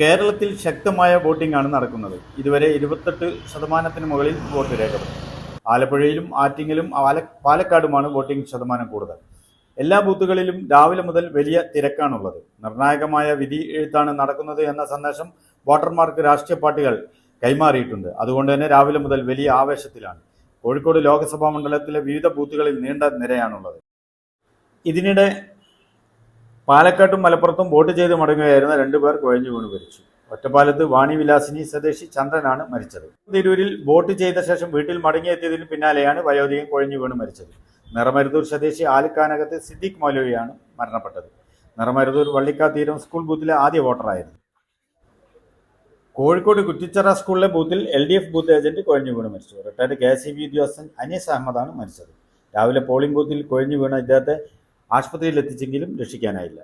കേരളത്തിൽ ശക്തമായ വോട്ടിംഗ് ആണ് നടക്കുന്നത്. ഇതുവരെ ഇരുപത്തെട്ട് ശതമാനത്തിന് മുകളിൽ വോട്ട് രേഖപ്പെടുത്തി. ആലപ്പുഴയിലും ആറ്റിങ്ങലും പാലക്കാടുമാണ് വോട്ടിംഗ് ശതമാനം കൂടുതൽ. എല്ലാ ബൂത്തുകളിലും രാവിലെ മുതൽ വലിയ തിരക്കാണുള്ളത്. നിർണായകമായ വിധി എഴുത്താണ് നടക്കുന്നത് എന്ന സന്ദേശം വോട്ടർമാർക്ക് രാഷ്ട്രീയ പാർട്ടികൾ കൈമാറിയിട്ടുണ്ട്. അതുകൊണ്ട് തന്നെ രാവിലെ മുതൽ വലിയ ആവേശത്തിലാണ്. കോഴിക്കോട് ലോക്സഭാ മണ്ഡലത്തിലെ വിവിധ ബൂത്തുകളിൽ നീണ്ട നിരയാണുള്ളത്. ഇതിനിടെ പാലക്കാട്ടും മലപ്പുറത്തും വോട്ട് ചെയ്ത് മടങ്ങുകയായിരുന്ന രണ്ടുപേർ കുഴഞ്ഞു വീണ് മരിച്ചു. ഒറ്റപ്പാലത്ത് വാണിവിലാസിനി സ്വദേശി ചന്ദ്രനാണ് മരിച്ചത്. തിരൂരിൽ വോട്ട് ചെയ്ത ശേഷം വീട്ടിൽ മടങ്ങിയെത്തിയതിന് പിന്നാലെയാണ് വയോധികൻ കുഴഞ്ഞു വീണ് മരിച്ചത്. നിറമരുതൂർ സ്വദേശി ആലിക്കാനകത്ത് സിദ്ദിഖ് മൗലവിയാണ് മരണപ്പെട്ടത്. നിറമരുതൂർ വള്ളിക്കാത്തീരം സ്കൂൾ ബൂത്തിലെ ആദ്യ വോട്ടറായിരുന്നു. കോഴിക്കോട് കുറ്റിച്ചറ സ്കൂളിലെ ബൂത്തിൽ L D F booth agent കുഴഞ്ഞു വീണ് മരിച്ചു. റിട്ടയർഡ് കെ സി ബി ഉദ്യോഗസ്ഥൻ അനീസ് അഹമ്മദാണ് മരിച്ചത്. രാവിലെ പോളിംഗ് ബൂത്തിൽ കുഴഞ്ഞു വീണ ഇദ്ദേഹത്തെ ആശുപത്രിയിൽ എത്തിച്ചെങ്കിലും രക്ഷിക്കാനായില്ല.